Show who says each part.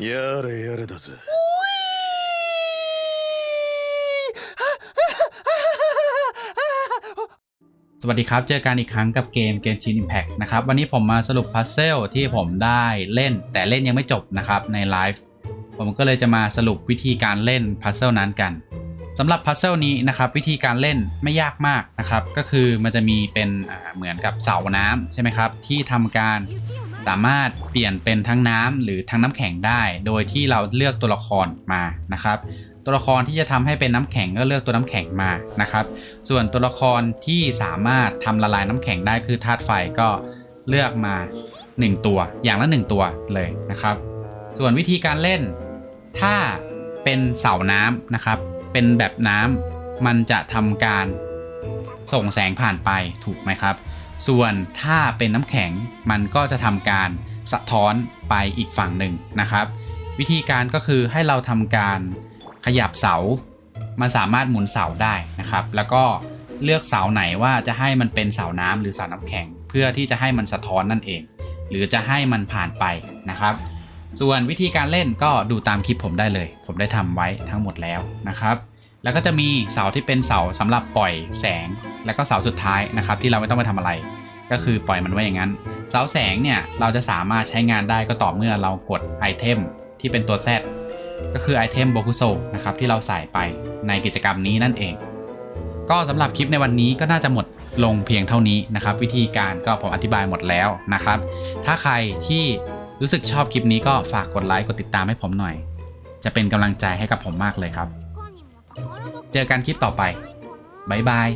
Speaker 1: やれやれだぜ
Speaker 2: สวัสดีครับ เจอกันอีกครั้งกับเกมเกมชิน Impact นะครับ วันนี้ผมมาสรุปพัซเซลที่ผมได้เล่น แต่เล่นยังไม่จบนะครับในไลฟ์ผมก็เลยจะมาสรุปวิธีการเล่นพัซเซลนั้นกันสำหรับพัซเซลนี้นะครับ วิธีการเล่นไม่ยากมากนะครับ ก็คือมันจะมีเป็นอ่าเหมือนกับเสาน้ำใช่ไหมครับ ที่ทำการ สามารถเปลี่ยนเป็นทั้งน้ำหรือทั้งน้ำแข็งได้ โดยที่เราเลือกตัวละครมานะครับ ตัวละครที่จะทำให้เป็นน้ำแข็งก็เลือกตัวน้ำแข็งมานะครับ ส่วนตัวละครที่สามารถทำละลายน้ำแข็งได้คือธาตุไฟก็เลือกมา 1 ตัว อย่างละ 1 ตัวเลยนะครับ ส่วนวิธีการเล่น ถ้าเป็นเสาน้ำนะครับ เป็นแบบน้ำมันจะทำการส่งแสงผ่านไปถูกไหมครับ ส่วนถ้าเป็นน้ำแข็งมันก็จะทำการสะท้อนไปอีกฝั่งหนึ่งนะครับ วิธีการก็คือให้เราทำการขยับเสา มันสามารถหมุนเสาได้นะครับ แล้วก็เลือกเสาไหนว่าจะให้มันเป็นเสาน้ำหรือเสาน้ำแข็ง เพื่อที่จะให้มันสะท้อนนั่นเอง หรือจะให้มันผ่านไปนะครับ ส่วนวิธีการเล่นก็ดูตามคลิปผมได้เลย ผมได้ทำไว้ทั้งหมดแล้วนะครับ แล้วก็จะมีเสาที่เป็นเสาสำหรับปล่อยแสง แล้วก็เสาสุดท้ายนะครับ ที่เราไม่ต้องไปทำอะไร ก็คือปล่อยมันไว้อย่างนั้นเสาแสงเนี่ยเราจะสามารถใช้งานได้ก็ต่อเมื่อเรากดไอเทมที่เป็นตัว Z ก็คือไอเทมโบคุโซนะครับที่เราใส่ไปในกิจกรรมนี้นั่นเอง ก็สำหรับคลิปในวันนี้ก็น่าจะหมดลงเพียงเท่านี้นะครับ วิธีการก็ผมอธิบายหมดแล้วนะครับ ถ้าใครที่รู้สึกชอบคลิปนี้ก็ฝากกดไลค์กดติดตามให้ผมหน่อย จะเป็นกำลังใจให้กับผมมากเลยครับ เจอกันคลิปต่อไปบ๊ายบาย